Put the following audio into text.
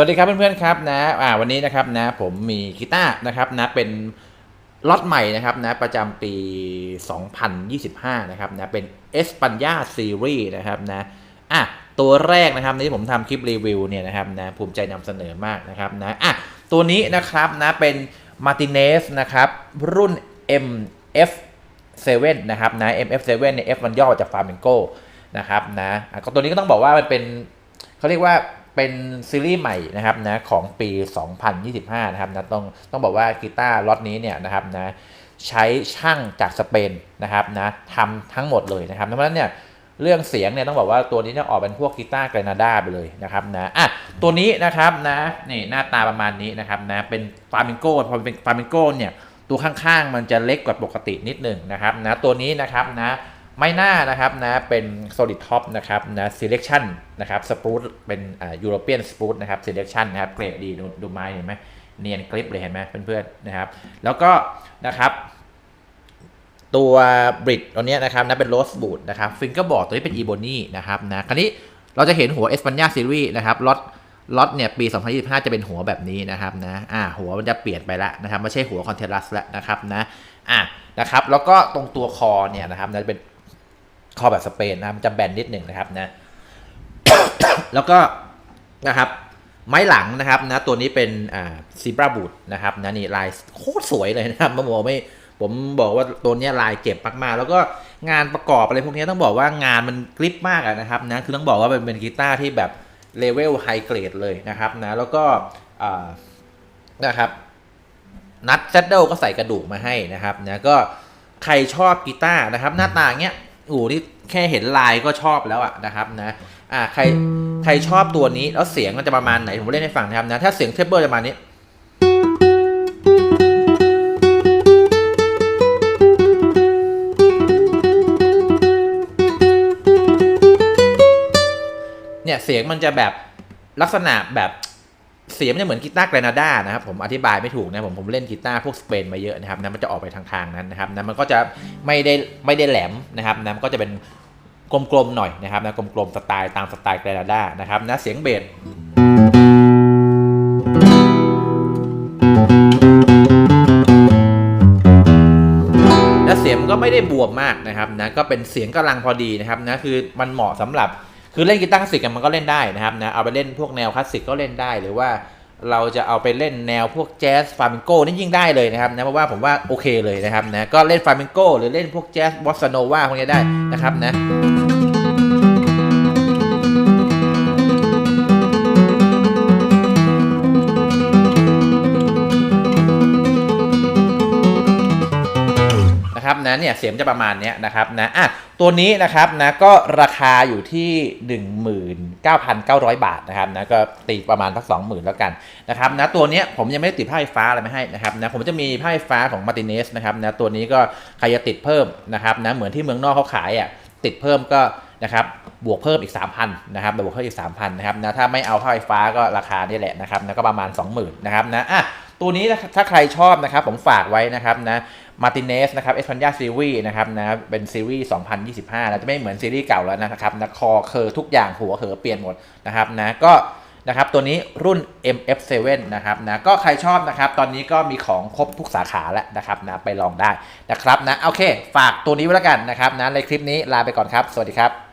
วัสดีครับเพื่อนๆครับนะอ่าวันนี้นะครับนะผมมีกีตาร์นะครับนะเป็นล็อตใหม่นะครับนะประจำปี 2025 นะครับนะเป็น e s p a n a Series นะครับนะอะตัวแรกนะครับที่ผมทำคลิปรีวิวเนี่ยนะครับนะภูมิใจนำเสนอมากนะครับนะอะตัวนี้นะครับนะเป็น Martinez นะครับรุ่น MF7 นะครับนะ MF7 เนี่ย F มันย่อมาจาก Flamenco นะครับนะอะก็ตัวนี้ก็ต้องบอกว่ามันเป็นเขาเรียกว่า เป็นซีรีส์ใหม่นะครับนะของปี 2025 นะครับนะต้องต้องบอกว่ากีตาร์ล็อตนี้เนี่ยนะครับนะใช้ช่างจากสเปนนะครับนะทำทั้งหมดเลยนะครับเพราะฉะนั้นเนี่ยเรื่องเสียงเนี่ยต้องบอกว่าตัวนี้เนี่ยออกเป็นพวกกีตาร์แกรนาดาไปเลยนะครับนะอะตัวนี้นะครับนะนี่หน้าตาประมาณนี้นะครับนะเป็นฟาร์มิงโก้พอเป็นฟาร์มิงโก้เนี่ยตัวข้างๆ มันจะเล็กกว่าปกตินิดหนึ่งนะครับนะตัวนี้นะครับนะ ไม่น่านะครับนะเป็น solid top นะครับนะ selection นะครับสปูตเป็นอ่า European spoot นะครับ selection นะครับเกรดดีดูดูไม้เห็นไหมเนียนกริปเลยเห็นไหมเพื่อนๆนะครับ แล้วก็นะครับตัวบริดตัวเนี้ยนะครับนะเป็นโรสบูดนะครับฟิงเกอร์บอร์ดตัวนี้เป็นอีโบนี่นะครับนะคราวนี้เราจะเห็นหัวเอสปัญญาซีรีส์นะครับล็อตล็อตเนี่ยปี 2025 จะเป็นหัวแบบนี้นะครับนะอ่าหัวมันจะเปลี่ยนไปแล้วนะครับไม่ใช่หัวคอนเทลัสแล้วนะครับนะอะนะครับแล้วก็ตรงตัวคอเนี่ยนะครับนะจะเป็น คอแบบสเปนนะมันจะแบนนิดหนึ่งนะครับนะแล้วก็นะครับ ไม้หลังนะครับนะตัวนี้เป็นอ่าซีบราบูดนะครับนะนี่ลายโคตรสวยเลยนะครับมาบอกไม่ผมบอกว่าตัวนี้ลายเจ็บมากๆ แล้วก็งานประกอบอะไรพวกนี้ต้องบอกว่างานมันกริปมากนะครับนะคือต้องบอกว่าเป็นเป็นกีตาร์ที่แบบเลเวลไฮเกรดเลยนะครับนะแล้วก็นะครับนัดเซดเดิลก็ใส่กระดูกมาให้นะครับนะก็ใครชอบกีตาร์นะครับ หน้าต่างเงี้ย โอ้โหนี่แค่เห็นลายก็ชอบแล้วอะนะครับนะอ่าใครใครชอบตัวนี้แล้วเสียงมันจะประมาณไหนผมเล่นให้ฟังนะครับนะถ้าเสียงเทเบอร์จะประมาณนี้เนี่ยเสียงมันจะแบบลักษณะแบบ เสียงมันจะเหมือนกีตาร์แกรนาดานะครับผมอธิบายไม่ถูกนะผมผมเล่นกีตาร์พวกสเปนมาเยอะนะครับนะมันจะออกไปทางทางนั้นนะครับนะมันก็จะไม่ได้ไม่ได้แหลมนะครับนะมันก็จะเป็นกลมๆหน่อยนะครับนะกลมๆสไตล์ตามสไตล์แกรนาดานะครับนะเสียงเบสและเสียงมันก็ไม่ได้บวมมากนะครับนะก็เป็นเสียงกำลังพอดีนะครับนะคือมันเหมาะสำหรับ คือเล่นกีตาร์คลาสสิกกันมันก็เล่นได้นะครับนะเอาไปเล่นพวกแนวคลาสสิกก็เล่นได้หรือว่าเราจะเอาไปเล่นแนวพวกแจ๊สฟาร์มิงโกนี่ยิ่งได้เลยนะครับนะเพราะว่าผมว่าโอเคเลยนะครับนะก็เล่นฟาร์มิงโกหรือเล่นพวกแจ๊สบอสซาโนวาพวกนี้ได้นะครับนะ นะครับนเนี่ยเสียงจะประมาณนี้นะครับนะอะตัวนี้นะครับนะก็ราคาอยู่ที่ 19,900 บาทนะครับนะก็ตีประมาณสัก20,000 แล้วกันนะครับนะตัวนี้ผมยังไม่ได้ติดผ้าไฟฟ้าอะไรมาให้นะครับนะผมจะมีผ้าไฟฟ้าของมาติเนสนะครับนะตัวนี้ก็ใครจะติดเพิ่มนะครับนะเหมือนที่เมืองนอกเขาขายอะติดเพิ่มก็นะครับบวกเพิ่มอีก 3,000นะครับบวกเพิ่มอีก 3,000นะครับนะถ้าไม่เอาผ้าไฟฟ้าก็ราคานี่แหละนะครับนะก็ประมาณ 20,000นะครับนะอะตัวนี้ถ้าใครชอบนะครับผมฝากไว้นะครับนะ มาติเนสนะครับเอสพันยาซีรีส์นะครับนะเป็นซีรีส์ 2025นะจะไม่เหมือนซีรีส์เก่าแล้วนะครับนะคอเคอทุกอย่างหัวเหอเปลี่ยนหมดนะครับนะก็นะครับตัวนี้รุ่น MF7 นะครับนะก็ใครชอบนะครับตอนนี้ก็มีของครบทุกสาขาแล้วนะครับนะไปลองได้นะครับนะโอเค ฝากตัวนี้ไว้แล้วกันนะครับนะในคลิปนี้ลาไปก่อนครับ สวัสดีครับ